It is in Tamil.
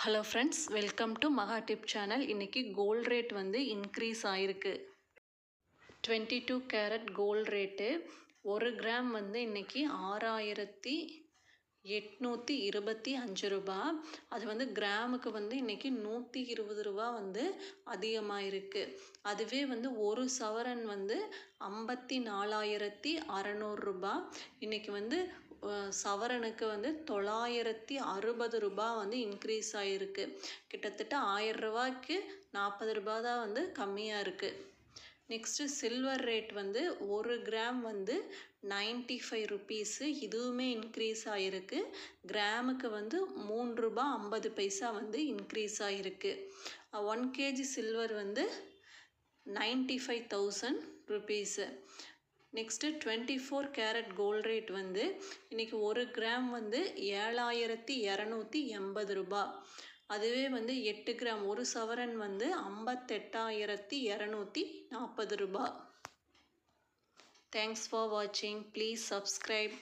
Hello friends welcome to Maha tip channel இன்றைக்கி கோல்ட் ரேட் வந்து இன்க்ரீஸ் ஆகிருக்கு twenty two carat gold rate ஒரு கிராம் வந்து இன்றைக்கி ஆறாயிரத்தி எட்நூற்றி இருபத்தி அஞ்சு ரூபா. அது வந்து கிராமுக்கு வந்து இன்றைக்கி நூற்றி இருபது ரூபா வந்து அதிகமாக இருக்குது அதுவே வந்து ஒரு சவரன் வந்து ஐம்பத்தி நாலாயிரத்தி அறநூறுரூபா இன்றைக்கி வந்து சவரனுக்கு வந்து தொள்ளாயிரத்தி அறுபது ரூபா வந்து இன்க்ரீஸ் ஆகிருக்கு கிட்டத்தட்ட ஆயிரம் ரூபாய்க்கு நாற்பது ரூபா தான் வந்து கம்மியாக இருக்குது நெக்ஸ்ட்டு சில்வர் ரேட் வந்து ஒரு கிராம் வந்து 95 ஃபைவ் ருபீஸு இதுவுமே இன்க்ரீஸ் ஆகிருக்கு கிராமுக்கு வந்து மூணு ரூபா ஐம்பது பைசா வந்து இன்க்ரீஸ் ஆகிருக்கு ஒன் கேஜி சில்வர் வந்து ninety five thousand rupees next twenty four carat gold rate வந்து இன்றைக்கி ஒரு கிராம் வந்து ஏழாயிரத்தி இரநூத்தி எண்பது ரூபா. அதுவே வந்து எட்டு கிராம் ஒரு சவரன் வந்து ஐம்பத்தெட்டாயிரத்தி இரநூத்தி நாற்பது ரூபா. தேங்க்ஸ் ஃபார் வாட்சிங் ப்ளீஸ் சப்ஸ்கிரைப்